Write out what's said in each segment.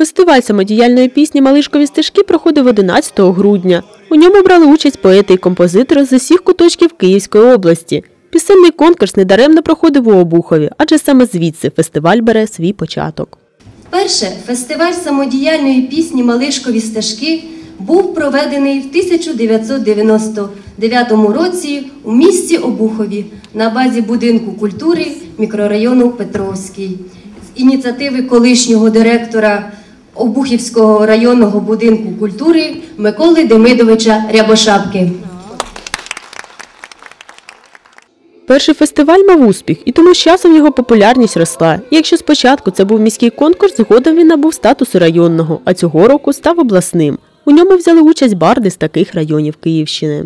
Фестиваль самодіяльної пісні Малишкові стежки проходив 11 грудня. У ньому брали участь поети і композитори з усіх куточків Київської області. Пісенний конкурс недаремно проходив у Обухові, адже саме звідси фестиваль бере свій початок. Перше фестиваль самодіяльної пісні Малишкові стежки був проведений в 1999 році у місті Обухові на базі будинку культури мікрорайону Петровський з ініціативи колишнього директора Обухівського районного будинку культури Миколи Демидовича Рябошапки. Перший фестиваль мав успіх, і тому з часом його популярність росла. І якщо спочатку це був міський конкурс, згодом він набув статусу районного, а цього року став обласним. У ньому взяли участь барди з таких районів Київщини.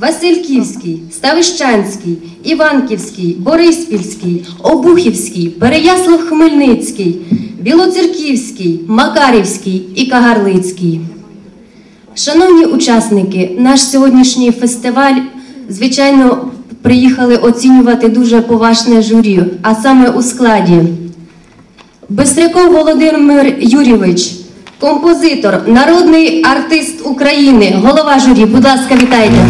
Васильківський, Ставищанський, Іванківський, Бориспільський, Обухівський, Переяслав-Хмельницький, Білоцерківський, Макарівський і Кагарлицький. Шановні учасники, наш сьогоднішній фестиваль, звичайно, приїхали оцінювати дуже поважне журі, а саме у складі Бистряков Володимир Юрійович, композитор, народний артист України, голова журі. Будь ласка, вітайте.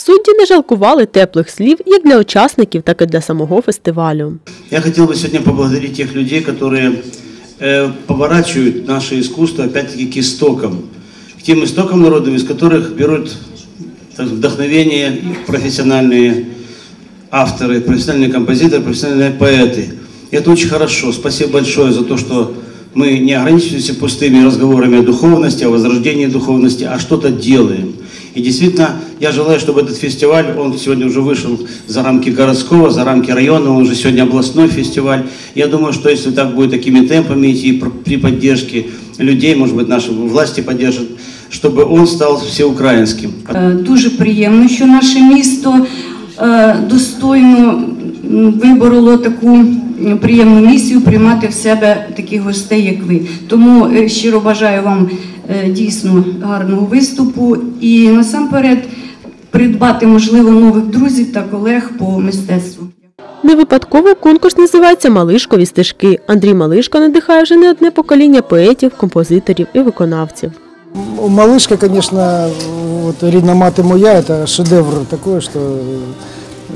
Судді не жалкували теплих слів як для учасників, так і для самого фестивалю. Я хотел бы сегодня поблагодарить тех людей, которые э, поворачивают наше искусство опять-таки к истокам, к тем истокам народным, из которых берут так, вдохновение профессиональные авторы, профессиональные композиторы, профессиональные поэты. И это очень хорошо. Спасибо большое за то, что мы не ограничиваемся пустыми разговорами о духовности, о возрождении духовности, а что-то делаем. И действительно, я желаю, чтобы этот фестиваль, он сегодня уже вышел за рамки городского, за рамки районного, он уже сегодня областной фестиваль. Я думаю, что если так будет такими темпами идти пр- при поддержке людей, может быть, наши власти поддержат, чтобы он стал всеукраинским. Е, Дуже приємно, що наше місто е, достойно вибороло таку приємну місію приймати в себе таких гостей, як ви. Тому е, щиро бажаю вам е, дійсно гарного виступу і насамперед придбати, можливо, нових друзів та колег по мистецтву. Не випадково конкурс називається Малишкові стежки. Андрій Малишко надихає вже не одне покоління поетів, композиторів і виконавців. Малышка, конечно, вот «Рідна мати моя» – это шедевр такой, что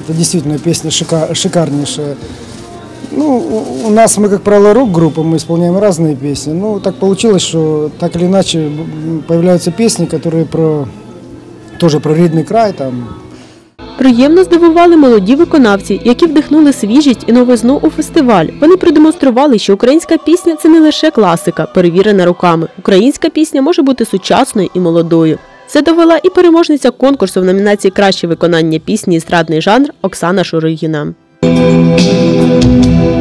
это действительно песня шика- шикарнейшая. Ну, у- у нас мы, как правило, рок-группа, мы исполняем разные песни. Ну, так получилось, что так или иначе м, появляются песни, которые про тоже про рідний край, там, Приємно здивували молоді виконавці, які вдихнули свіжість і новизну у фестиваль. Вони продемонстрували, що українська пісня це не лише класика, перевірена роками. Українська пісня може бути сучасною і молодою. Це довела і переможниця конкурсу в номінації Краще виконання пісні естрадний жанр Оксана Шуригіна. Música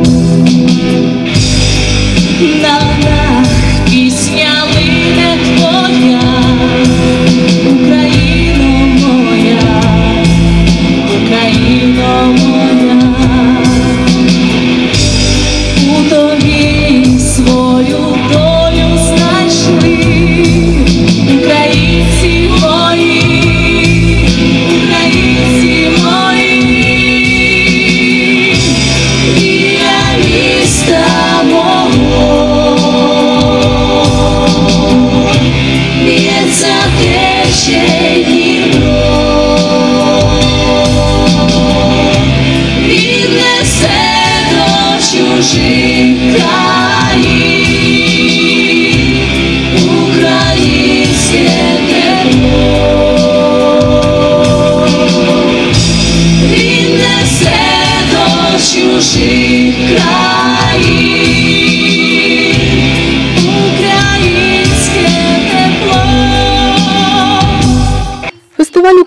до чужих. країн українське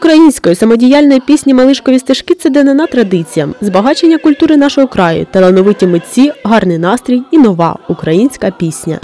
української самодіяльної пісні Малишкові стежки це данина традиціям, збагачення культури нашого краю, талановиті митці, гарний настрій і нова українська пісня.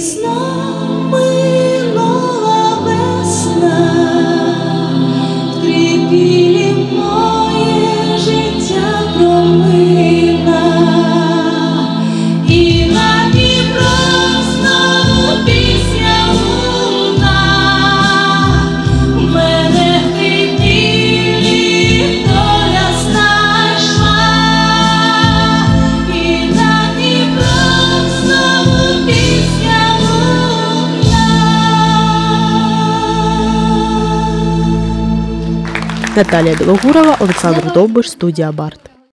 is not. Наталія Білогурова, Олександр Довбиш, студія Барт.